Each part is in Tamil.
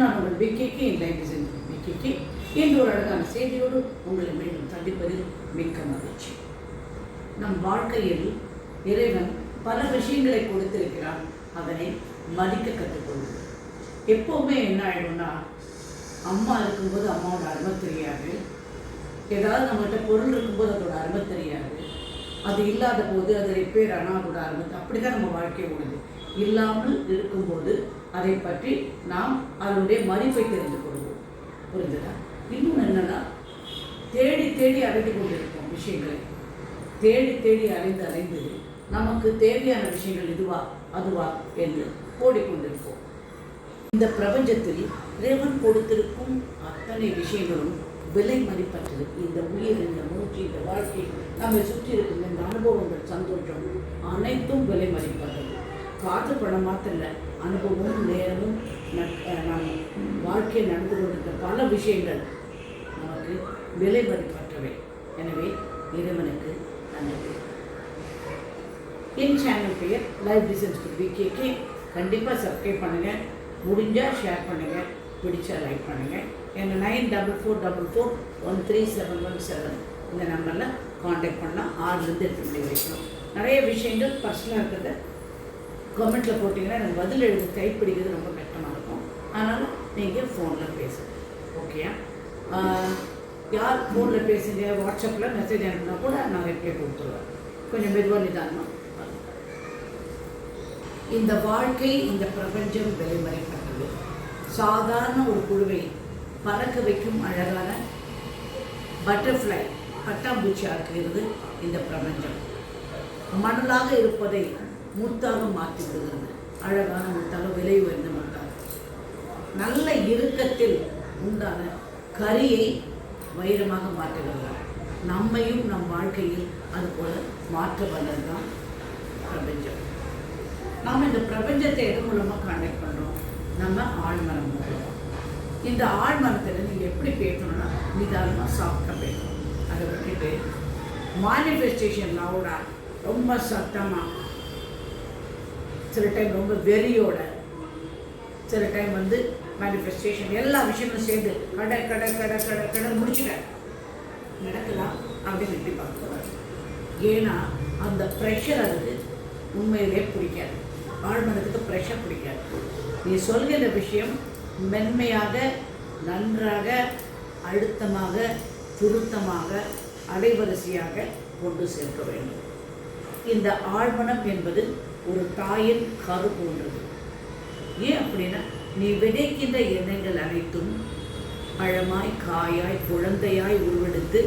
நான் உங்கள் விக்கிக்கு என் லைஃப் டிசைன் விக்கிக்கு இன்று ஒரு அழகான செய்தியோடு உங்களை மீண்டும் சந்திப்பதில் மிக்க மகிழ்ச்சி. நம் வாழ்க்கையில் இறைவன் பல விஷயங்களை கொடுத்திருக்கிறான். அதனை மதிக்க கற்றுக்கொள்வது எப்போவுமே என்ன ஆயிடும்னா அம்மா இருக்கும்போது அம்மாவோட அருமை தெரியாது. ஏதாவது நம்மகிட்ட பொருள் இருக்கும்போது அதோட அருமை தெரியாது. அது இல்லாத போது அது ரிப்பேர் ஆனால் அதோட அருமை அப்படி தான் நம்ம வாழ்க்கை ஓடுது. இல்லாமல் இருக்கும்போது அதை பற்றி நாம் அதனுடைய மதிப்பை தெரிந்து கொள்வோம். புரிஞ்சுதா இன்னும் என்னன்னா தேடி தேடி அடைந்து கொண்டிருப்போம் விஷயங்களை. தேடி தேடி அலைந்து அறிந்து நமக்கு தேவையான விஷயங்கள் இதுவா அதுவா என்று ஓடிக்கொண்டிருப்போம். இந்த பிரபஞ்சத்தில் இறைவன் கொடுத்திருக்கும் அத்தனை விஷயங்களும் விலை மதிப்பற்றது. இந்த உயிர் இந்த மூச்சு இந்த வாழ்க்கை நம்மை சுற்றி இருக்கும் இந்த அனுபவங்கள் சந்தோஷம் அனைத்தும் விலை மதிப்பற்றது. பார்த்து பணம் மாத்திரம் இல்லை அனுபவமும் நேரமும் நட்- வாழ்க்கையில் நடந்து கொண்டிருக்க பல விஷயங்கள் நமக்கு விலை மதிப்பற்றவை. எனவே இறைவனுக்கு நன்றி. என் சேனல் பெயர் லைவ் டிசைன்ஸ் விகேகே கண்டிப்பாக சப்ஸ்கிரைப் பண்ணுங்கள் முடிஞ்சால் ஷேர் பண்ணுங்கள் பிடிச்சா லைக் பண்ணுங்கள் எங்கள் nine double four double four one three seven one seven இந்த நம்பரில் காண்டாக்ட் பண்ணால் ஆறுலேருந்து எட்டு மணி வரைக்கும். நிறைய விஷயங்கள் பர்சனலாக இருக்கிறத கமெண்ட்டில் போட்டிங்கன்னா எனக்கு பதில் எழுதி டைப் பிடிக்கிறது ரொம்ப கஷ்டமாக இருக்கும். அதனால் நீங்கள் ஃபோனில் பேசுங்க. ஓகேயா யார் ஃபோனில் பேசுங்க? வாட்ஸ்அப்பில் மெசேஜ் அனுப்புனா கூட நான் ரிப்ளை கொடுத்துருவேன் கொஞ்சம் மெதுவாக நிதானமாக இந்த வாழ்க்கை இந்த பிரபஞ்சம் விலைமறைப்பட்டது சாதாரண ஒரு குழுவை பறக்க வைக்கும் அழகான பட்டர்ஃப்ளை பட்டாம்பூச்சி ஆக்குகிறது இந்த பிரபஞ்சம். மணலாக இருப்பதை முத்தாக மாற்றி விடுகிறது. அழகான முத்தாக விலை உயர்ந்த முத்தாக. நல்ல இறுக்கத்தில் உண்டான கரியை வைரமாக மாற்றுகிறார் நம்மையும் நம் வாழ்க்கையில் அது போல மாற்ற வல்லதுதான் பிரபஞ்சம். நாம் இந்த பிரபஞ்சத்தை எது மூலமாக கான்டாக்ட் பண்ணுறோம் நம்ம ஆழ்மரம் மூலம். இந்த ஆழ்மனத்தில் நீங்கள் எப்படி பேசணும்னா நிதானமாக சாஃப்டாக பேசணும். அதை விட்டுட்டு மானிஃபெஸ்டேஷன் லவுடாக ரொம்ப சத்தமாக சில டைம் ரொம்ப வெறியோட சில டைம் வந்து மேனிஃபெஸ்டேஷன் எல்லா விஷயங்களும் சேர்ந்து கடை கடை கடை கடை கடை முடிச்சுட்டேன். நடக்கலாம் அப்படின்னு எப்படி பார்க்கக்கூடாது ஏன்னா அந்த ப்ரெஷர் அதுக்கு உண்மையிலே பிடிக்காது. ஆழ்மனத்துக்கு ப்ரெஷர் பிடிக்காது. நீ சொல்கிற விஷயம் மென்மையாக நன்றாக அழுத்தமாக திருத்தமாக அலைவரிசையாக கொண்டு சேர்க்க வேண்டும். இந்த ஆழ்மனம் என்பது ஒரு தாயின் கரு போன்றது. ஏன் அப்படின்னா நீ விதைக்கின்ற எண்ணங்கள் அனைத்தும் பழமாய் காயாய் குழந்தையாய் உருவெடுத்து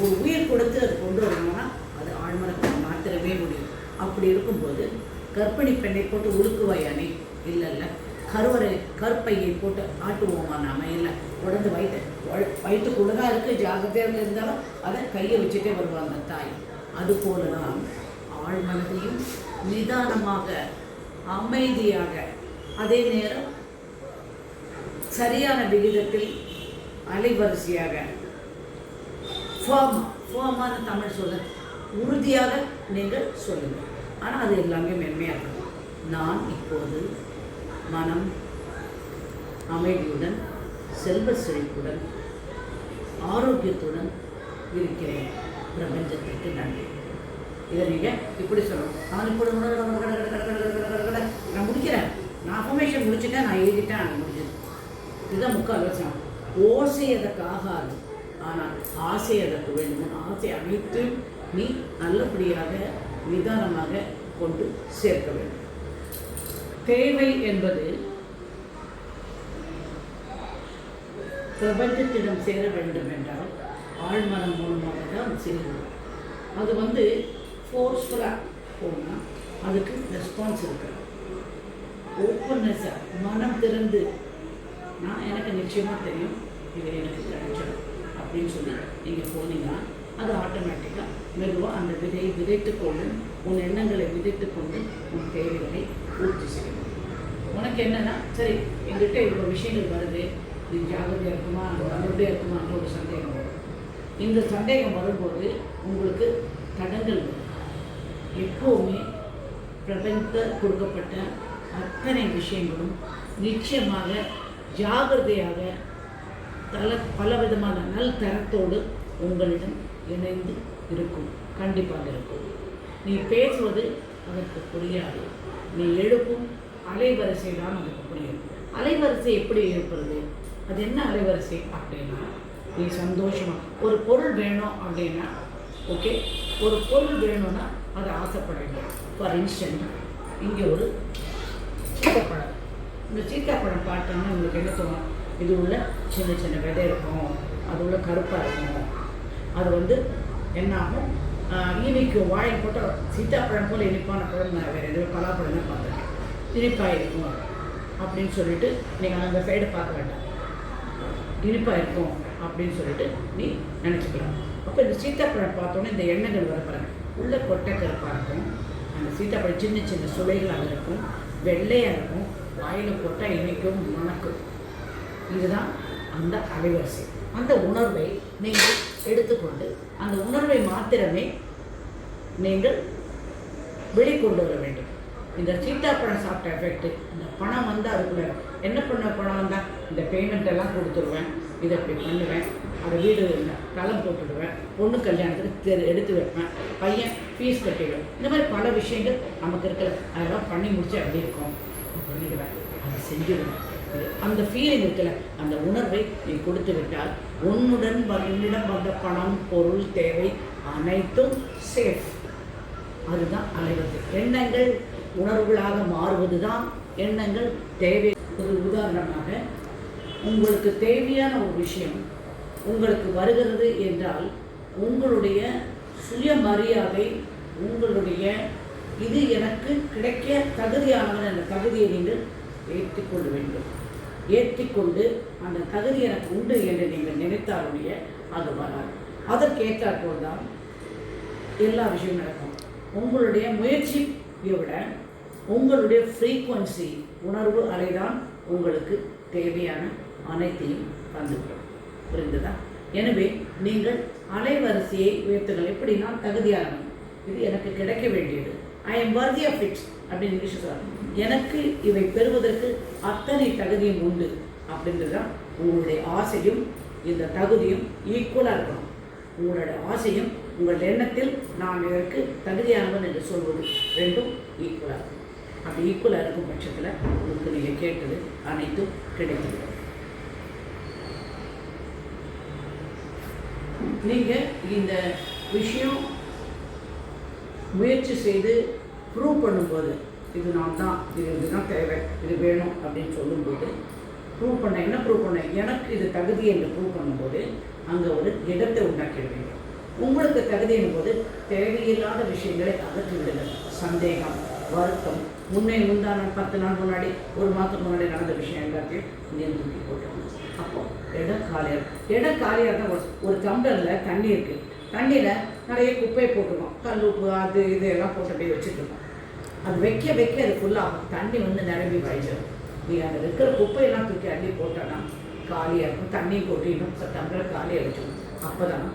ஒரு உயிர் கொடுத்து அது கொண்டு வரணும்னா அது ஆழ்மனத்தை மாத்திரமே முடியும். அப்படி இருக்கும்போது கர்ப்பிணி பெண்ணை போட்டு உருக்குவாயானே இல்லை இல்லை கருவறை கற்பையை போட்டு ஆட்டுவோமா நாம? இல்லை. உடந்து வயிற்று வயிற்றுக்குள்ளதாக இருக்குது ஜாகிரதையாக இருந்தாலும் அதை கையை வச்சுட்டே வருவாங்க தாய். அதுபோல தான் ஆழ்மனதையும் நிதானமாக அமைதியாக. அதே நேரம் சரியான விகிதத்தில் அலைவரிசையாக. ஃபார்மா ஃபார்மான தமிழ் சொல்ல உறுதியாக நீங்கள் சொல்லுங்கள். ஆனால் அது எல்லாமே மென்மையாக இருக்கும். நான் இப்போது மனம் அமைதியுடன் செல்வ செழிப்புடன் ஆரோக்கியத்துடன் இருக்கிறேன். பிரபஞ்சத்திற்கு நன்றி. இதை நீங்கள் இப்படி சொல்லணும். நான் இப்படி நான் முடிக்கிறேன். நான் அஃபர்மேஷன் முடிச்சுட்டேன் நான் எழுதிட்டேன் நான் முடிச்சது இதுதான் முக்கால் வசனம் ஓசை அதற்கு ஆனால் ஆசை அதற்கு வேண்டும். ஆசை அனைத்து நீ நல்லபடியாக நிதானமாக கொண்டு சேர்க்க வேண்டும். தேவை என்பது பிரபஞ்சத்திடம் சேர வேண்டும் என்றால் ஆழ்மனம் மூலமாக தான் செல்கிறோம் அது வந்து ஃபோர்ஸ்ஃபுல்லாக போனால் அதுக்கு ரெஸ்பான்ஸ் இருக்காது ஓப்பன்னஸாக மனம் திறந்து நான் எனக்கு நிச்சயமாக தெரியும் இது எனக்கு கிடைச்சிடும் அப்படின்னு சொல்லி நீங்கள் போனீங்கன்னா அது ஆட்டோமேட்டிக்காக மெதுவாக அந்த விதையை விதைத்து கொண்டு உன் எண்ணங்களை விதைத்து கொண்டு உன் தேவைகளை பூர்த்தி செய்யும். உனக்கு என்னன்னா சரி எங்கிட்ட இவ்வளோ விஷயங்கள் வருது இது ஜாகிரதையாக இருக்குமா நல்லபடியாக இருக்குமான்ற ஒரு சந்தேகம் வரும். இந்த சந்தேகம் வரும்போது உங்களுக்கு தடங்கள் வரும். எப்போவுமே பிரபஞ்சத்தில் கொடுக்கப்பட்ட அத்தனை விஷயங்களும் நிச்சயமாக ஜாகிரதையாக தல பல விதமான நல் தரத்தோடு உங்களிடம் இணைந்து இருக்கும். கண்டிப்பாக இருக்கும். நீ பேசுவது அதற்கு புரியாது. நீ எழுப்பும் அலைவரிசை தான் அதற்கு புரியும். அலைவரிசை எப்படி எழுப்புறது அது என்ன அலைவரிசை அப்படின்னா நீ சந்தோஷமாக ஒரு பொருள் வேணும் அப்படின்னா ஓகே ஒரு பொருள் வேணும்னா அதை ஆசைப்படணும். ஃபார் இன்ஸ்டன்ட் இங்கே ஒரு சீத்தாப்பழம். இந்த சீத்தாப்பழம் பார்த்தோன்னா உங்களுக்கு என்ன தோணும்? இது உள்ள சின்ன சின்ன விதை இருக்கும். அது உள்ள கருப்பாக இருக்கும். அது வந்து என்ன ஆகும் ஆஹ் வாயில் போட்டு சீத்தாப்பழம் போல் இனிப்பான பழம் நான் வேறு எதுவும் பலாப்பழம் தான் பார்த்துருக்கேன். இனிப்பாக இருக்கும் அப்படின்னு சொல்லிட்டு நீங்கள் அந்த சைடு பார்க்க வேண்டாம். இனிப்பாக இருக்கும் அப்படின்னு சொல்லிட்டு நீ நினச்சிக்கலாம். அப்போ இந்த சீத்தாப்பழம் பார்த்தோன்னே இந்த எண்ணெய்கள் வரப்பாருங்க உள்ளே கொட்டை கருப்பாக இருக்கும் அந்த சீத்தாப்பழம் சின்ன சின்ன சுளைகளாக இருக்கும். வெள்ளையாக இருக்கும். வாயில் போட்டால் இனிக்கும் மணக்கும் இதுதான் அந்த அலைவரிசை. அந்த உணர்வை நீங்கள் எடுத்துக்கொண்டு அந்த உணர்வை மாத்திரமே நீங்கள் வெளிக்கொண்டு வர வேண்டும். இந்த சீத்தாப்பழம் சாப்பிட்ட எஃபெக்ட் இந்த பணம் வந்தால் அதுக்குள்ள என்ன பண்ண பணம் வந்தால் இந்த பேமெண்ட் எல்லாம் கொடுத்துருவேன். இதை அப்படி பண்ணுவேன். அதை வீடு களம் போட்டுடுவேன். பொண்ணு கல்யாணத்துக்கு தெரு எடுத்து வைப்பேன். பையன் ஃபீஸ் கட்டிடுவேன். இந்த மாதிரி பல விஷயங்கள் நமக்கு இருக்கிற அதெல்லாம் பண்ணி முடிச்சு அப்படி இருக்கும்? பண்ணிடுவேன். அதை செஞ்சிடுவேன். அந்த ஃபீலிங் இருக்கல அந்த உணர்வை நீ கொடுத்து விட்டால் உன்னுடன் வ- உன்னிடம் வந்த பணம் பொருள் தேவை அனைத்தும் சேஃப் அதுதான் அலைவது. எண்ணங்கள் உணர்வுகளாக மாறுவது தான் எண்ணங்கள் தேவை. ஒரு உதாரணமாக உங்களுக்கு தேவையான ஒரு விஷயம் உங்களுக்கு வருகிறது என்றால் உங்களுடைய சுயமரியாதை உங்களுடைய இது எனக்கு கிடைக்க தகுதியானவன் அந்த தகுதியை நீங்கள் ஏற்றிக்கொள்ள வேண்டும். ஏற்றிக்கொண்டு அந்த தகுதி எனக்கு உண்டு என்று நீங்கள் நினைத்தாலுடைய அது வராது. அதற்கேற்றாற்போல் தான் எல்லா விஷயமும் நடக்கும். உங்களுடைய முயற்சியை விட உங்களுடைய ஃப்ரீக்குவன்சி உணர்வு அலைதான் உங்களுக்கு தேவையான அனைத்தையும் தந்துவிடும். புரிந்ததா? எனவே நீங்கள் அலைவரிசையை உயர்த்துங்கள். எப்படி நான் தகுதியானவன். இது எனக்கு கிடைக்க வேண்டியது. I am worthy of it அப்படின்னு இங்கிலீஷ் எனக்கு இவை பெறுவதற்கு அத்தனை தகுதியும் உண்டு. அப்படின்றதுதான் உங்களுடைய ஆசையும் இந்த தகுதியும் ஈக்குவலாக இருக்கணும். உங்களோட ஆசையும் உங்கள் எண்ணத்தில் நான் இதற்கு தகுதியானவன் என்று சொல்வது ரெண்டும் ஈக்குவலாக இருக்கும் அப்படி ஈக்குவலாக இருக்கும் பட்சத்தில் உங்களுக்கு நீங்கள் கேட்டது அனைத்தும் கிடைத்துவிடும். நீங்கள் இந்த விஷயம் முயற்சி செய்து ப்ரூவ் பண்ணும்போது இது நான் தான் இது இதுதான் தேவை இது வேணும் அப்படின்னு சொல்லும்போது ப்ரூவ் பண்ண என்ன ப்ரூவ் பண்ண? எனக்கு இது தகுதி என்று ப்ரூவ் பண்ணும்போது அங்கே ஒரு இடத்தை உண்டாக்கிடுவீங்க உங்களுக்கு தகுதியின் போது தேவையில்லாத விஷயங்களை அகற்றி விடுங்கள். சந்தேகம் வருத்தம் முன்னே முந்தான பத்து நாள் முன்னாடி ஒரு மாதத்துக்கு முன்னாடி நடந்த விஷயம் எல்லாத்தையும் நீர் தூக்கி போட்டோம் அப்போ இடம் காலியாக இடம் காலியாக இருந்தால் ஒரு ஒரு டம்ளரில் தண்ணி இருக்குது தண்ணியில் நிறைய குப்பையை போட்டுருக்கோம். கல் உப்பு அது இது எல்லாம் போட்டு அப்படியே வச்சிட்டுருக்கோம் அது வைக்க வைக்க அது ஃபுல்லாகும் தண்ணி வந்து நிரம்பி வழிச்சிடும் நீ அதில் இருக்கிற குப்பையெல்லாம் தூக்கி அள்ளி போட்டோன்னா காலியாக இருக்கும் தண்ணி போட்டு இன்னும் டம்ளர் காலியாக வச்சுக்கணும் அப்போ தான்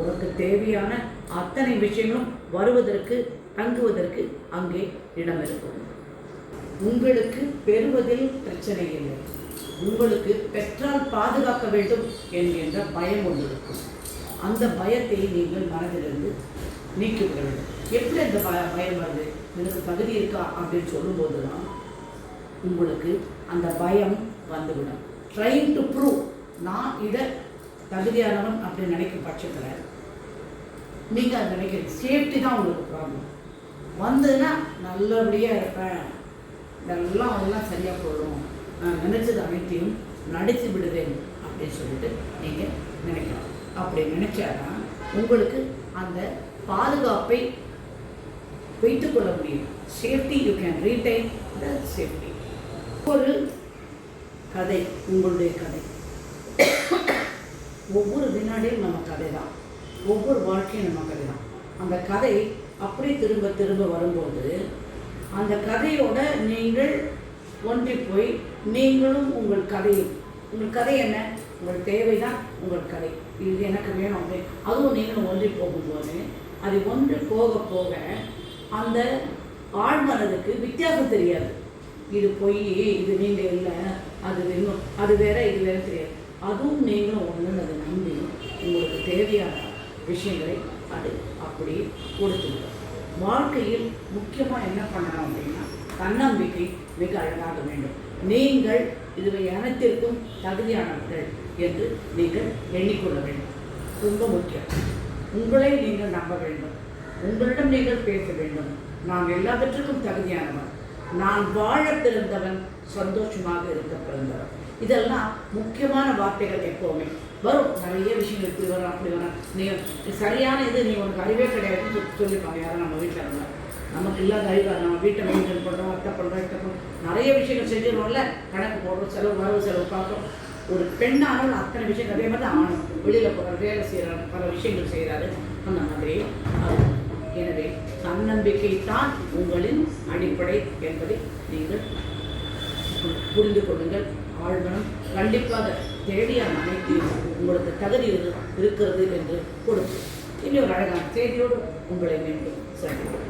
உனக்கு தேவையான அத்தனை விஷயங்களும் வருவதற்கு தங்குவதற்கு அங்கே இடம் இருக்கும் உங்களுக்கு பெறுவதில் பிரச்சனை இல்லை. உங்களுக்கு பெற்றால் பாதுகாக்க வேண்டும் என்கின்ற பயம் ஒன்று இருக்கும். அந்த பயத்தை நீங்கள் மனதிலிருந்து நீக்கிவிட வேண்டும். எப்படி அந்த பய பயம் வருது? எனக்கு தகுதி இருக்கா? அப்படின்னு சொல்லும்போது தான் உங்களுக்கு அந்த பயம் வந்துவிடும். ட்ரைங் டு ப்ரூவ் நான் இதை தகுதியானவன் அப்படின்னு நினைக்கும் பட்சத்தில் நீங்கள் அதை நினைக்கிறீங்க. சேஃப்டி தான் உங்களுக்கு ப்ராப்ளம் வந்ததுன்னா நல்லபடியாக இருப்பேன். இதெல்லாம் அதெல்லாம் சரியாக போயிடும். நினச்சது அனைத்தையும் நடித்து விடுவேன் அப்படின்னு சொல்லிட்டு நீங்கள் நினைக்கலாம். அப்படி நினைச்சாதான் உங்களுக்கு அந்த பாதுகாப்பை வைத்துக்கொள்ள முடியும். Safety you can retain the safety ஒரு கதை உங்களுடைய கதை. ஒவ்வொரு வினாடியும் நம்ம கதை தான் ஒவ்வொரு வாழ்க்கையும் நம்ம கதை தான் அந்த கதை அப்படி திரும்ப திரும்ப வரும்போது அந்த கதையோட நீங்கள் ஒன்றி போய் நீங்களும் உங்கள் கதையை உங்கள் கதை என்ன? உங்கள் தேவை தான் உங்கள் கதை. இது எனக்கு வேணும் அப்படி அதுவும் நீங்களும் ஒன்றி போகும்போது அது ஒன்று போக போக அந்த ஆழ்மனதுக்கு வித்தியாசம் தெரியாது. இது பொய் இது நீங்கள் இல்லை அது வேணும் அது வேற இது வேற தெரியாது. அதுவும் நீங்களும் ஒன்றுன்னு அதை நம்பி உங்களுக்கு தேவையான விஷயங்களை அது அப்படியே கொடுத்துருக்கும் வாழ்க்கையில் முக்கியமாக என்ன பண்ணணும் அப்படின்னா தன்னம்பிக்கை மிக அழகாக வேண்டும். நீங்கள் இதுவை அனைத்திற்கும் தகுதியானவர்கள் என்று நீங்கள் எண்ணிக்கொள்ள வேண்டும். ரொம்ப முக்கியம். உங்களை நீங்கள் நம்ப வேண்டும். உங்களிடம் நீங்கள் பேச வேண்டும். நான் எல்லாவற்றுக்கும் தகுதியானவன். நான் வாழ பிறந்தவன் சந்தோஷமாக இருக்க பிறந்தவன். இதெல்லாம் முக்கியமான வார்த்தைகள் எப்போவுமே. வரும். நிறைய விஷயங்கள் இப்படி வரும் அப்படி வரும். நீ சரியான இது நீ உனக்கு அறிவே கிடையாதுன்னு சொல்லி- சொல்லியிருப்பாங்க யாரும் நம்ம வீட்டில் இருந்தா நமக்கு இல்லாத அறிவு நம்ம வீட்டை மெயின்டைன் பண்ணுறோம் அத்தை பண்ணுறோம் இத்தை பண்ணுறோம் நிறைய விஷயங்கள் செஞ்சிடணும்ல கணக்கு போடுறோம் செலவு வரவு செலவு பார்க்குறோம் ஒரு பெண்ணானால் அத்தனை விஷயம் அதே மாதிரி தான் ஆணும் வெளியில் போகிற வேலை செய்கிறாரு பல விஷயங்கள் செய்கிறாரு அந்த மாதிரி எனவே தன்னம்பிக்கை தான் உங்களின் அடிப்படை என்பதை நீங்கள் புரிந்து கொள்ளுங்கள். ஆழ்மனம் கண்டிப்பாக தேவையான அனைத்தையும் உங்களுக்கு தகுதி இருக்கிறது என்று கொடுக்கும். இனி ஒரு அழகான செய்தியோடு உங்களை மீண்டும் சந்திப்போம்.